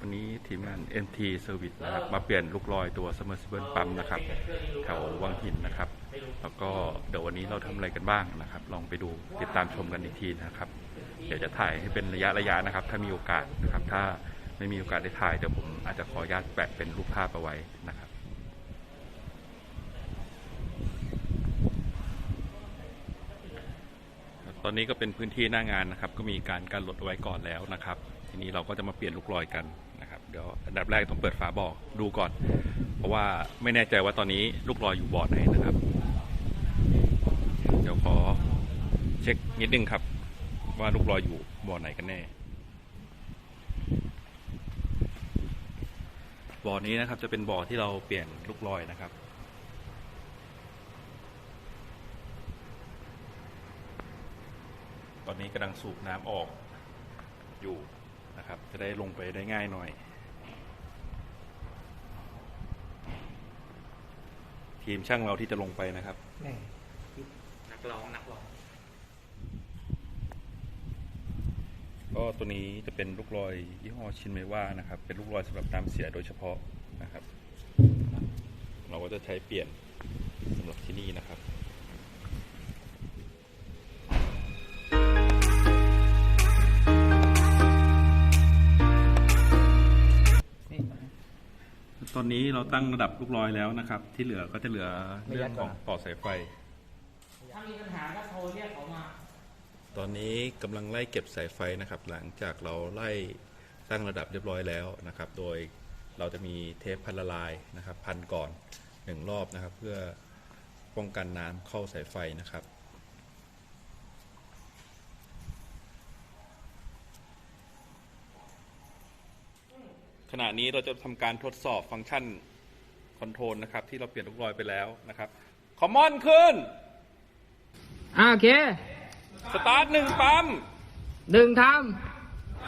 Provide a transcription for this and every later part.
วันนี้ทีมงาน NT Service นะครับมาเปลี่ยนลูกลอยตัว submersible ปั๊มนะครับแถววังหินนะครับ แล้วก็เดี๋ยววันนี้เราทำอะไรกันบ้างนะครับ ลองไปดูติดตามชมกันอีกทีนะครับ เดี๋ยวจะถ่ายให้เป็นระยะระยะนะครับ ถ้ามีโอกาสนะครับ ถ้าไม่มีโอกาสได้ถ่ายเดี๋ยวผมอาจจะขออนุญาตแปะเป็นรูปภาพเอาไว้นะครับตอนนี้ก็เป็นพื้นที่หน้างานนะครับ ก็มีการกันรถเอาไว้ก่อนแล้วนะครับที นี้เราก็จะมาเปลี่ยนลูกลอยกันนะครับเดี๋ยวอันดับแรกต้องเปิดฝาบ่อดูก่อน เพราะว่าไม่แน่ใจว่าตอนนี้ลูกลอยอยู่บ่อไหนนะครับ เดี๋ยวขอเช็คนิดนึงครับ ว่าลูกลอยอยู่บ่อไหนกันแน่บ่อนี้นะครับจะเป็นบ่อที่เราเปลี่ยนลูกลอยนะครับตอนนี้กำลังสูบน้ำออกอยู่ นะครับ จะได้ลงไปได้ง่ายหน่อย ทีมช่างเราที่จะลงไปนะครับนักร้องนักร้องก็ตัวนี้จะเป็นลูกลอยยี่ห้อชินเมว่านะครับ เป็นลูกลอยสำหรับน้ำเสียโดยเฉพาะนะครับ เราก็จะใช้เปลี่ยนสำหรับที่นี่นะครับ อนนี้เราตั้งระดับลูกลอยแล้วนะครับ ที่เหลือก็จะเหลือเรื่องของต่อสายไฟ ถ้ามีปัญหาก็โทรเรียกเขามา ตอนนี้กำลังไล่เก็บสายไฟนะครับ หลังจากเราไล่ตั้งระดับเรียบร้อยแล้วนะครับ โดยเราจะมีเทปพันละลายนะครับ พันก่อนหนึ่งรอบนะครับ เพื่อป้องกันน้ำเข้าสายไฟนะครับ ขณะนี้เราจะทำการทดสอบฟังก์ชันคอนโทรลนะครับ ที่เราเปลี่ยนลูกลอยไปแล้วนะครับคอมมอนขึ้นอ่าโอเค สตาร์ทหนึ่งปั๊มหนึ่งท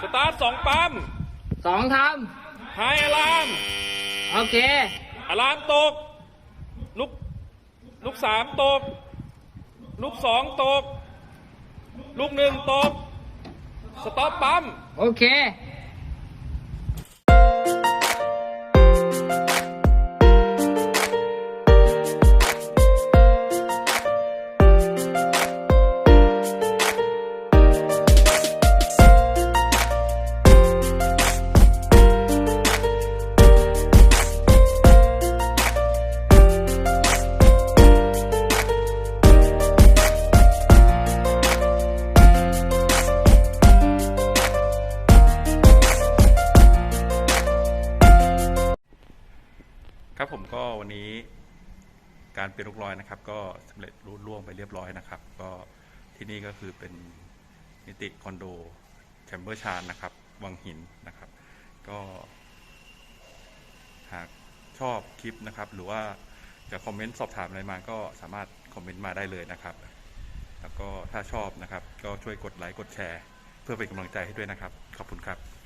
สตาร์ทสองปั๊มำสองทไฮอะลามำโอเค อะลามตก ลูกลูกสามตก ลูกสองตก ลูกหนึ่งตก สต็อปปั๊มโอเค ผมก็วันนี้การเปลี่ยนลูกลอยนะครับ ก็สำเร็จรุ่ล่วงไปเรียบร้อยนะครับ ก็ที่นี่ก็คือเป็นนิติคอนโดแชมเบอร์ชานนะครับวังหินนะครับ ก็หากชอบคลิปนะครับ หรือว่าจะคอมเมนต์สอบถามอะไรมาก็สามารถคอมเมนต์มาได้เลยนะครับ แล้วก็ถ้าชอบนะครับ ก็ช่วยกดไลค์กดแชร์ เพื่อเป็นกำลังใจให้ด้วยนะครับ ขอบคุณครับ